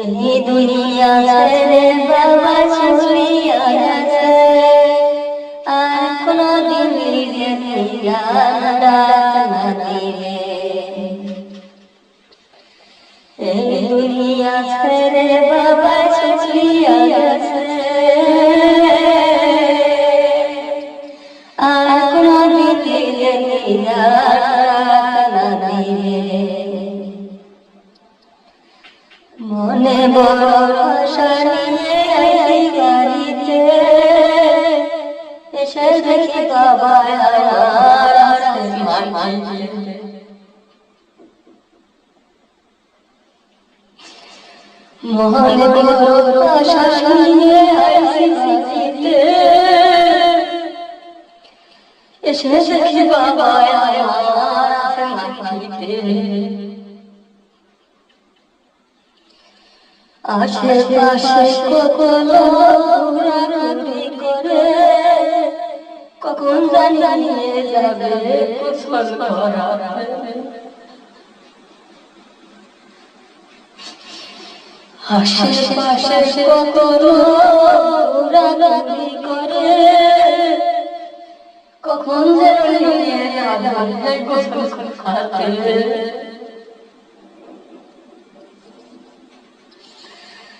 এই দুনিয়া বাবা ছুড়িয়া গেছে। আর কোনো দিন নিজে না দিবে এই বাবা ছুড়িয়া গেছে। আর কোনো দিন নিজে না দিবে মনে বড় আশা নিয়ে আইছি বাড়িতে এসে দেখি বাবা আমার আসতে মাটিতে মনে বড় আশা নিয়ে আইছি বাড়িতে এসে দেখি বাবা আমার আসতে মাটিতে আশেপাশে কখনো ঘোরাঘুরি করে কখন জানিয়ে যাবে কুশল ধরাবে আশেপাশে কখনো ঘোরাঘুরি করে কখন জানিয়ে যাবে মা আকাশে দেশে খুশি না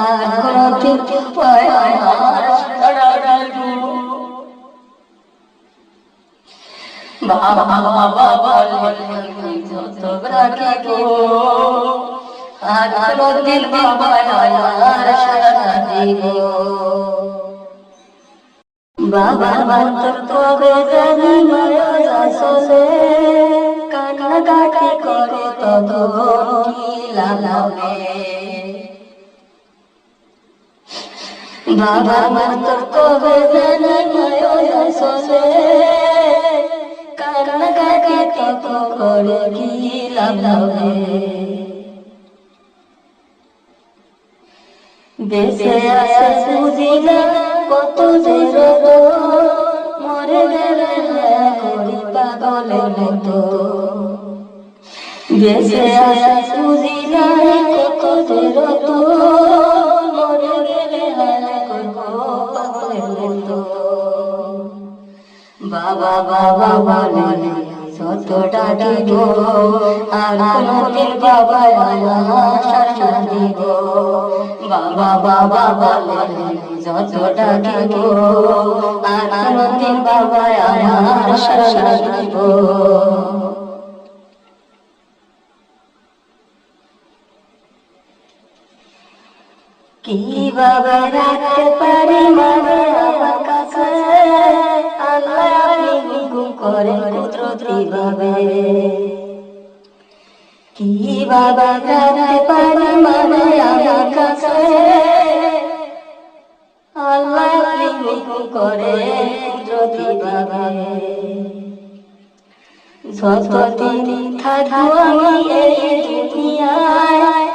আর কোনদিন পায় আমার সাড়া ডাকব বাবা বাবা, বলে যত ডাকিব আর কোনদিন বাবা দিব বাবা মন্তর তবে জানি মায়া আসলে কান্নাকাটি করে তত বাবা মন্তর তবে জানি মায়া আসলে কান্নাকাটি তত করে কি কত মরে গেলে করি পাগলের মতো। বেঁচে আছে বুঝি না কত দূর মরে গেলে করব পাগলের মতো বাবা বাবা বলে যত ডাকিব আর কোনদিন বাবা সারা দিব। বাবা বাবা বলে যত ডাকিব আর কোনদিন বাবা সারা দিব। কি বাবা পারি মানে আমার কাছে? আল্লাহ আপনি হুকুম করেন কুদরতি ভাবে। কি বাবা রাখতে পারি মানে আমার কাছে? আল্লাহ আপনি হুকুম করেন কুদরতি ভাবে। যতদিন থাকব আমি এই দুনিয়ায়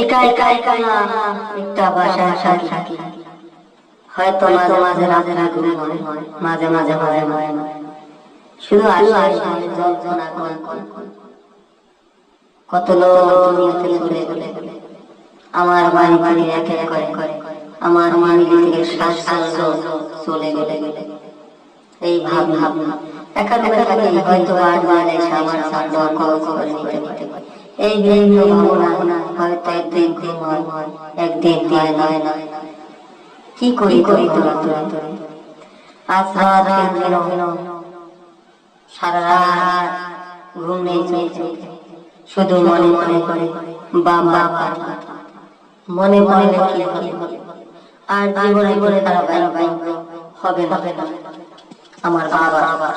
একা একা একা না একটা থাকি হয়তো মাঝে মাঝে মাঝে মাঝে মাঝে শুধু করে। কত লোক থেকে আমার বাড়ি বাড়ি এক এক করে। করে আমার মানি থেকে শ্বাস শ্বাস চলে গেলে। গেলে এই ভাব ভাব ভাব একা একা থাকি হয়তো আর আমার কল করে নিতে নিতে পারে। এই হয়তো একদিন হয় একদিন কি করি করি তোরা তোরা তোরা রাত সারা রাত ঘুম নেই চলছে শুধু মনে মনে করে বাবা মনে মনে কি আর জীবনে বলে তারা ভাই হবে না। আমার বাবা।